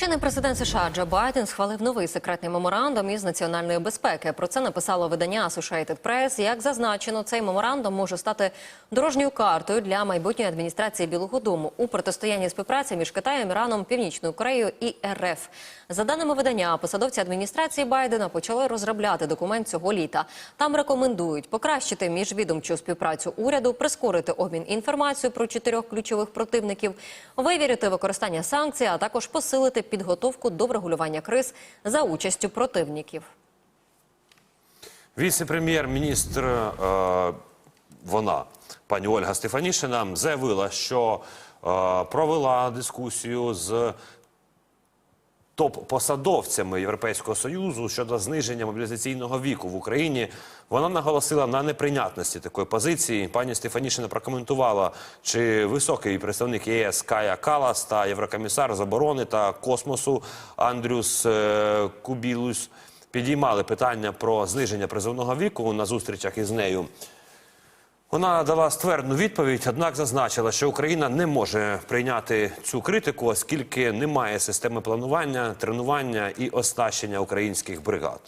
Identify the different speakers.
Speaker 1: Чинний президент США Джо Байден схвалив новий секретний меморандум із національної безпеки. Про це написало видання Associated Press. Як зазначено, цей меморандум може стати дорожньою картою для майбутньої адміністрації Білого Дому у протистоянні співпраці між Китаєм, Іраном, Північною Кореєю і РФ. За даними видання, посадовці адміністрації Байдена почали розробляти документ цього літа. Там рекомендують покращити міжвідомчу співпрацю уряду, прискорити обмін інформацією про чотирьох ключових противників, вивірити використання санкцій, а також посилити підготовку до врегулювання криз за участю противників.
Speaker 2: Віце-прем'єр-міністр, е, вона, пані Ольга Стефанішина, заявила, що е, провела дискусію з топ-посадовцями Європейського союзу щодо зниження мобілізаційного віку в Україні. Вона наголосила на неприйнятності такої позиції. Пані Стефанішина прокоментувала, чи високий представник ЄС Кая Калас та єврокомісар з оборони та космосу Андрюс е, Кубілус підіймали питання про зниження призовного віку на зустрічах із нею. Вона дала ствердну відповідь, однак зазначила, що Україна не може прийняти цю критику, оскільки немає системи планування, тренування і оснащення українських бригад.